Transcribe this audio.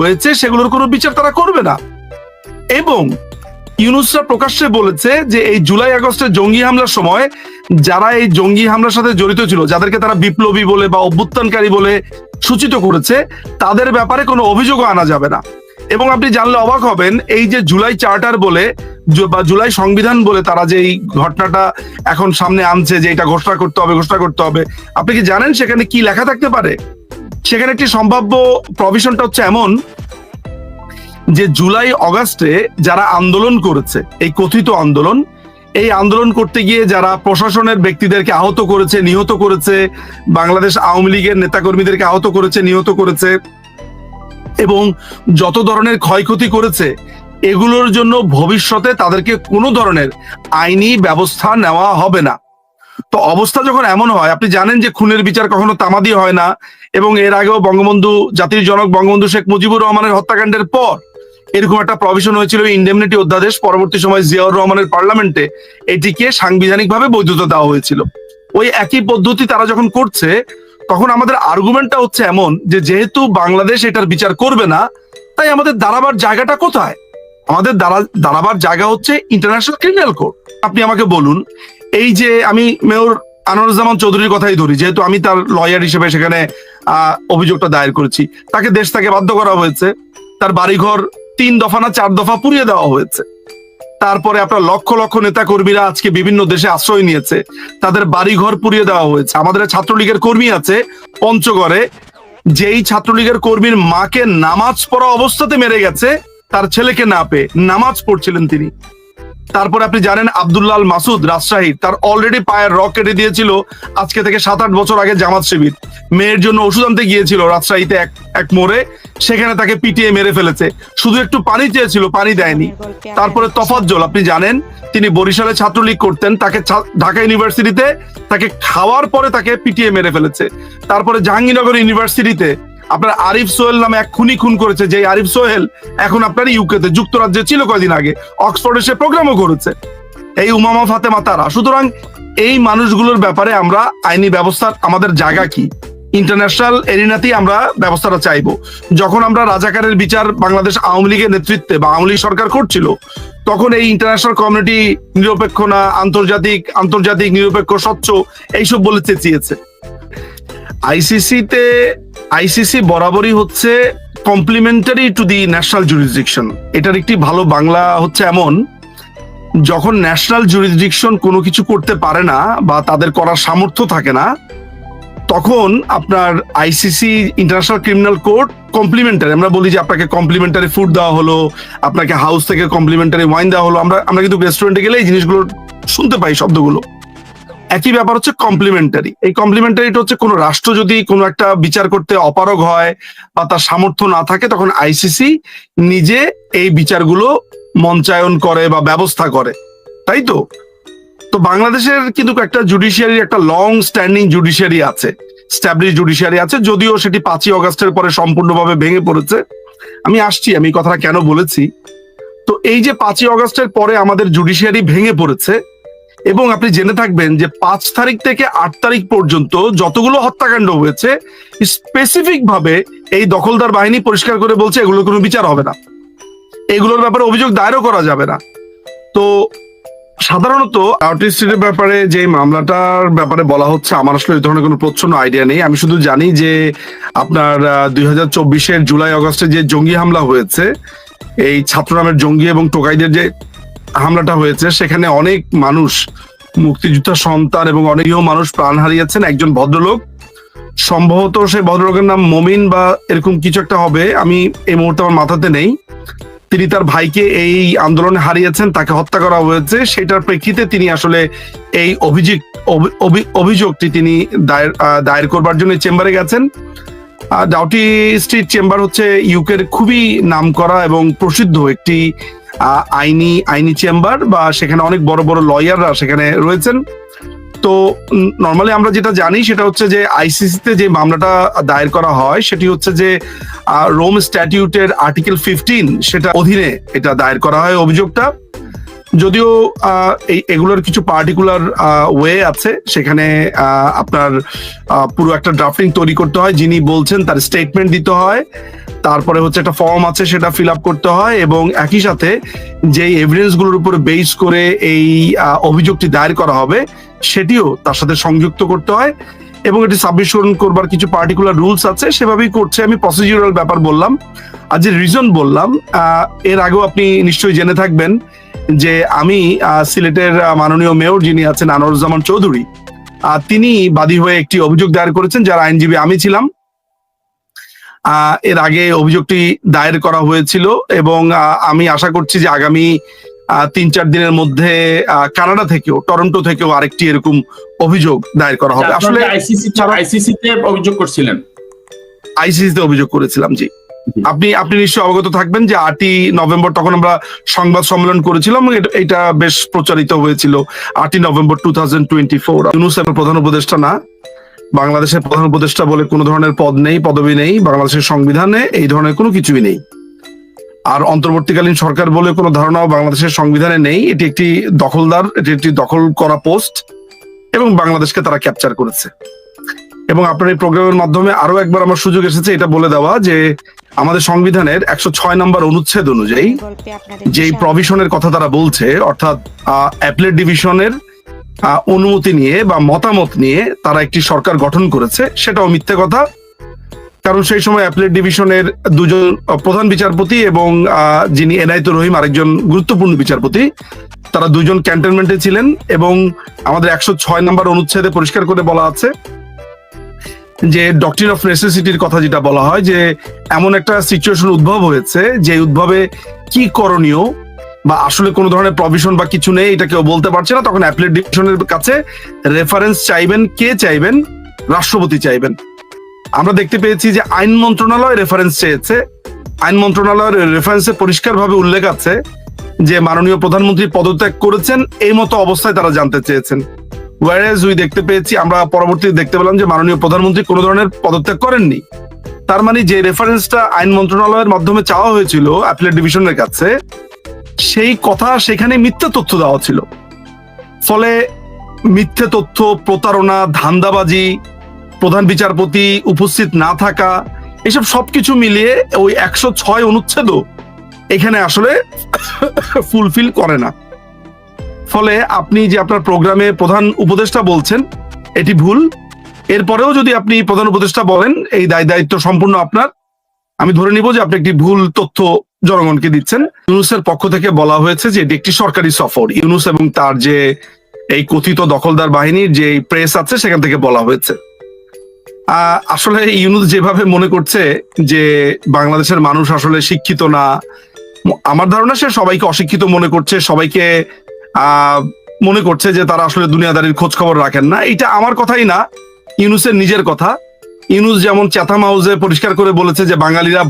হয়েছে, সেগুলোর কোনো বিচার তারা করবে না। এবং ইউনুসরা প্রকাশ্যে বলেছে যে এই জুলাই আগস্টের জঙ্গি হামলার সময় যারা এই জঙ্গি হামলার সাথে জড়িত ছিল, যাদেরকে তারা বিপ্লবী বলে বা অভ্যুত্থানকারী বলে সূচিত করেছে, তাদের ব্যাপারে কোনো অভিযোগও আনা যাবে না। এবং আপনি জানলে অবাক হবেন, এই যে জুলাই চার্টার বলে বা জুলাই সংবিধান বলে তারা যে এই ঘটনাটা এখন সামনে আনছে যে এটা ঘোষণা করতে হবে, ঘোষণা করতে হবে, আপনি কি জানেন সেখানে কি লেখা থাকতে পারে? সেখানে একটি সম্ভাব্য প্রভিশনটা হচ্ছে এমন যে জুলাই অগাস্টে যারা আন্দোলন করেছে, এই কথিত আন্দোলন, এই আন্দোলন করতে গিয়ে যারা প্রশাসনের ব্যক্তিদেরকে আহত করেছে, নিহত করেছে, বাংলাদেশ আওয়ামী লীগের নেতাকর্মীদেরকে আহত করেছে, নিহত করেছে, এবং যত ধরনের ক্ষয়ক্ষতি করেছে, এগুলোর জন্য ভবিষ্যতে তাদেরকে কোনো ধরনের আইনি ব্যবস্থা নেওয়া হবে না। তো অবস্থা যখন এমন হয়, আপনি জানেন যে খুনের বিচার কখনো তামাদি হয় না এবং এর আগেও বঙ্গবন্ধু, জাতির জনক বঙ্গবন্ধু শেখ মুজিবুর রহমানের হত্যাকাণ্ডের পর এরকম একটা প্রভিশন হয়েছিল ইন্ডেমনিটি অধ্যাদেশ। পরবর্তী সময় জিয়াউর রহমানের পার্লামেন্টে এটিকে সাংবিধানিকভাবে বৈধতা দেওয়া হয়েছিল। ওই একই পদ্ধতি তারা যখন করছে, তখন আমাদের আর্গুমেন্টটা হচ্ছে এমন যে যেহেতু বাংলাদেশ এটার বিচার করবে না, তাই আমাদের দাঁড়াবার জায়গাটা কোথায়? আমাদের দাঁড়া, দাঁড়াবার জায়গা হচ্ছে ইন্টারন্যাশনাল ক্রিমিনাল কোর্ট আপনি আমাকে বলুন এই যে আমি মেয়র আনোয়ারুজ্জামান চৌধুরীর কথাই ধরি, যেহেতু আমি তার লয়ার হিসেবে সেখানে অভিযোগটা দায়ের করেছি। তাকে দেশ থেকে বাধ্য করা হয়েছে। তার বাড়িঘর তিন দফা না চার দফা পুড়িয়ে দেওয়া হয়েছে। তারপরে আপনার লক্ষ লক্ষ নেতা কর্মীরা আজকে বিভিন্ন দেশে আশ্রয় নিয়েছে। তাদের বাড়িঘর পুড়িয়ে দেওয়া হয়েছে। আমাদের ছাত্রলীগের কর্মী আছে পঞ্চগড়ে। যেই ছাত্রলীগের কর্মীর মাকে নামাজ পড়া অবস্থাতে মেরে গেছে, তার ছেলেকে না পেয়ে নামাজ পড়ছিলেন তিনি। তারপরে আপনি জানেন আব্দুল্লাহ আল মাসুদ রাজশাহী, তার অলরেডি পায়ের রক কেটে দিয়েছিল আজকে থেকে সাত আট বছর আগে জামাত শিবির। মেয়ের জন্য ওষুধ আনতে গিয়েছিল রাজশাহীতে এক এক মোড়ে, সেখানে তাকে পিটিয়ে মেরে ফেলেছে। শুধু একটু পানি চেয়েছিল, পানি দেয়নি। তারপরে তফাজ্জল আপনি জানেন, তিনি বরিশালে ছাত্রলীগ করতেন, তাকে ঢাকা ইউনিভার্সিটিতে তাকে খাওয়ার পরে তাকে পিটিয়ে মেরে ফেলেছে। তারপরে জাহাঙ্গীরনগর ইউনিভার্সিটিতে আপনার আরিফ সোহেল নামে এক খুনি খুন করেছে যে আরিফ সোহেল এখন আপনার ইউকেতে যুক্তরাজ্যে ছিল কয়দিন আগে। অক্সফোর্ডে সে প্রোগ্রামও করেছে। এই উমামা ফাতেমা তারা। সুতরাং এই মানুষগুলোর ব্যাপারে আমরা আইনি ব্যবস্থার, আমাদের জায়গা কি? ইন্টারন্যাশনাল এরিনাতেই আমরা ব্যবস্থাটা চাইব। যখন আমরা রাজাকারের বিচার বাংলাদেশ আওয়ামী লীগের নেতৃত্বে বা আওয়ামী লীগ সরকার করছিল, তখন এই ইন্টারন্যাশনাল কমিউনিটি নিরপেক্ষ না, আন্তর্জাতিক আন্তর্জাতিক নিরপেক্ষ, স্বচ্ছ, এইসব বলে চেঁচিয়েছে। আইসিসিতে আইসিসি বরাবরই হচ্ছে complementary to the national jurisdiction এটার একটি ভালো বাংলা হচ্ছে এমন, যখন ন্যাশনাল জুরিসডিকশন কোনো কিছু করতে পারে না বা তাদের করার সামর্থ্য থাকে না, তখন আপনার ICC international criminal court complementary আমরা বলি যে আপনাকে কমপ্লিমেন্টারি ফুড দেওয়া হলো, আপনাকে হাউস থেকে কমপ্লিমেন্টারি ওয়াইন দেওয়া হলো, আমরা আমরা কিন্তু রেস্টুরেন্টে গেলে এই জিনিসগুলো শুনতে পাই শব্দগুলো। একই ব্যাপার হচ্ছে কমপ্লিমেন্টারি এই কমপ্লিমেন্টারিটা হচ্ছে কোনো রাষ্ট্র যদি কোনো একটা বিচার করতে অপারগ হয় বা তার সামর্থ্য না থাকে, তখন আইসিসি নিজে এই বিচারগুলো মঞ্চায়ন করে বা ব্যবস্থা করে। তাই তো? তো বাংলাদেশের কিন্তু একটা জুডিশিয়ারি একটা লং স্ট্যান্ডিং জুডিশিয়ারি আছে স্ট্যাবলিশ জুডিশিয়ারি আছে, যদিও সেটি পাঁচই অগস্টের পরে সম্পূর্ণভাবে ভেঙে পড়েছে। আমি আসছি, আমি কথাটা কেন বলেছি? তো এই যে পাঁচই অগস্টের পরে আমাদের জুডিশিয়ারি ভেঙে পড়েছে এবং আপনি জেনে থাকবেন যে পাঁচ তারিখ থেকে আট তারিখ পর্যন্ত যতগুলো হত্যাকাণ্ড হয়েছে স্পেসিফিক ভাবে এই দখলদার বাহিনী পরিষ্কার করে বলছে এগুলোর কোনো বিচার হবে না। এগুলোর ব্যাপারে অভিযোগ দায়েরও করা যাবে না। তো সাধারণত আর্টিস্টের ব্যাপারে যে মামলাটার ব্যাপারে বলা হচ্ছে, আমার আসলে এই ধরনের কোনো প্রচ্ছন্ন আইডিয়া নেই। আমি শুধু জানি যে আপনার দুই হাজার চব্বিশের জুলাই, অগস্টে যে জঙ্গি হামলা হয়েছে, এই ছাত্র নামের জঙ্গি এবং টোকাইদের যে হামলাটা হয়েছে, সেখানে অনেক মানুষ মুক্তিযোদ্ধা সন্তান এবং অনেক মানুষ প্রাণ হারিয়েছেন, একজন ভদ্রলোক। সম্ভবত সেই ভদ্রলোকের নাম মমিন বা এরকম কিছু একটা হবে, আমি এই মুহূর্তে আমার মাথাতে নেই। তিনি তার ভাইকে এই আন্দোলনে হারিয়েছেন, তাকে হত্যা করা হয়েছে, সেটার প্রেক্ষিতে তিনি আসলে এই অভিযোগ, অভি- অভি- অভিযোগটি তিনি দায়ের দায়ের করবার জন্য চেম্বারে গেছেন। ডাউটি স্ট্রিট চেম্বার হচ্ছে ইউকের খুবই নামকরা এবং প্রসিদ্ধ একটি আইনি আইনি চেম্বার বা সেখানে অনেক বড় বড় লয়াররা সেখানে রয়েছেন। তো নর্মালি আমরা যেটা জানি সেটা হচ্ছে যে আইসিসিতে যে মামলাটা দায়ের করা হয় সেটি হচ্ছে যে রোম স্ট্যাটিউটের আর্টিকেল ফিফটিন সেটা অধীনে এটা দায়ের করা হয় অভিযোগটা। যদিও এগুলোর কিছু পার্টিকুলার ওয়ে আছে, সেখানে আপনার পুরো একটা ড্রাফটিং তৈরি করতে হয়, যিনি বলছেন তার স্টেটমেন্ট দিতে হয়, তারপরে হচ্ছে একটা ফর্ম আছে সেটা ফিল আপ করতে হয়, এবং একই সাথে যে এভিডেন্সগুলোর উপর বেস করে এই অভিযোগটি দায়ের করা হবে, সেটিও তার সাথে সংযুক্ত করতে হয়, এবং এটি সাবমিশন করবার কিছু পার্টিকুলার রুলস আছে, সেভাবেই করছে। আমি প্রসিডিউরাল ব্যাপার বললাম, আর যে রিজন বললাম এর আগেও আপনি নিশ্চয়ই জেনে থাকবেন যে আমি সিলেটের মাননীয় মেয়র যিনি আছেন আনোয়ারুজ্জামান চৌধুরী তিনি বাদী হয়ে একটি অভিযোগ দায়ের করেছেন যার আইনজীবী আমি ছিলাম। এর আগে অভিযোগটি দায়ের করা হয়েছিল এবং আমি আশা করছি যে আগামী তিন চার দিনের মধ্যে কানাডা থেকেও টরন্টো থেকেও আরেকটি এরকম অভিযোগ দায়ের করা হবে। আসলে আইসিসি যারা- আইসিসিতে অভিযোগ করছিলেন? আইসিসিতে অভিযোগ করেছিলাম জি। আপনি আপনি নিশ্চয়ই অবগত থাকবেন যে আটই নভেম্বর তখন আমরা সংবাদ সম্মেলন করেছিলাম, এটা- বেশ প্রচারিত হয়েছিল, আটই নভেম্বর টু থাউজেন্ড টোয়েন্টি প্রধান উপদেষ্টা না, বাংলাদেশের প্রধান উপদেষ্টা বলে কোনো ধরনের পদ নেই, পদবি নেই, বাংলাদেশের সংবিধানে এই ধরনের কোনো কিছুই নেই। আর অন্তর্বর্তীকালীন সরকার বলে কোনো ধারণাও বাংলাদেশের সংবিধানে নেই, এটি একটি দখলদার, এটি একটি দখল করা পোস্ট, এবং বাংলাদেশকে তারা ক্যাপচার করেছে। এবং আপনার এই প্রোগ্রামের মাধ্যমে আরও একবার আমার সুযোগ এসেছে এটা বলে দেওয়া যে আমাদের সংবিধানের একশো ছয় নম্বর অনুচ্ছেদ অনুযায়ী যেই প্রভিশনের কথা তারা বলছে অর্থাৎ অ্যাপলেট ডিভিশনের অনুমতি নিয়ে বা মতামত নিয়ে তারা একটি সরকার গঠন করেছে সেটাও মিথ্যে কথা। কারণ সেই সময় অ্যাপলেট ডিভিশনের দুজন প্রধান বিচারপতি এবং যিনি এনায়েতুর রহিম আরেকজন গুরুত্বপূর্ণ বিচারপতি তারা দুজন ক্যান্টনমেন্টে ছিলেন এবং আমাদের একশো ছয় নম্বর অনুচ্ছেদে পরিষ্কার করে বলা আছে যে ডক্টরিন অফ নেসেসিটির কথা যেটা বলা হয়, যে এমন একটা সিচুয়েশন উদ্ভব হয়েছে যে উদ্ভবে কি করণীয় বা আসলে কোনো ধরনের প্রভিশন বা কিছু নেই, এটা কেউ বলতে পারছে না, তখন অ্যাপলেট ডিভিশনের কাছে রেফারেন্স চাইবেন, কে চাইবেন? রাষ্ট্রপতি চাইবেন। আমরা দেখতে পেয়েছি যে আইন মন্ত্রণালয় রেফারেন্স চেয়েছে। আইন মন্ত্রণালয়ের রেফারেন্সে পরিষ্কারভাবে উল্লেখ আছে যে মাননীয় প্রধানমন্ত্রী পদত্যাগ করেছেন, এই মতো অবস্থায় তারা জানতে চেয়েছেন। ওয়ারেজ উই দেখতে পেয়েছি, আমরা পরবর্তীতে দেখতে পেলাম যে মাননীয় প্রধানমন্ত্রী কোনো ধরনের পদত্যাগ করেননি। তার মানে যে রেফারেন্সটা আইন মন্ত্রণালয়ের মাধ্যমে চাওয়া হয়েছিল অ্যাপলেট ডিভিশনের কাছে, সেই কথা সেখানে মিথ্যা তথ্য দেওয়া ছিল। ফলে মিথ্যে তথ্য, প্রতারণা, ধান্দাবাজি, প্রধান বিচারপতি উপস্থিত না থাকা, এসব সবকিছু মিলিয়ে ওই একশো ছয় অনুচ্ছেদও এখানে আসলে ফুলফিল করে না। ফলে আপনি যে আপনার প্রোগ্রামে প্রধান উপদেষ্টা বলছেন, এটি ভুল। এরপরেও যদি আপনি প্রধান উপদেষ্টা বলেন, এই দায় দায়িত্ব সম্পূর্ণ আপনার। আমি ধরে নিব যে আপনি একটি ভুল তথ্য জনগণকে দিচ্ছেন। ইউনুসের পক্ষ থেকে বলা হয়েছে যে এটি একটি সরকারি সফর। ইউনুস এবং তার যে এই কথিত দখলদার বাহিনীর যে প্রেস আছে, সেখান থেকে বলা হয়েছে। আসলে ইউনুস যেভাবে মনে করছে যে বাংলাদেশের মানুষ আসলে শিক্ষিত না, আমার ধারণা সে সবাইকে অশিক্ষিত মনে করছে, সবাইকে মনে করছে যে তারা আসলে দুনিয়াদারির খোঁজ খবর রাখেন না। এটা আমার কথাই না, ইউনুসের নিজের কথা। ইউনুস যেমন চ্যাথাম হাউসে পরিষ্কার করে বলেছে যে বাঙালিরা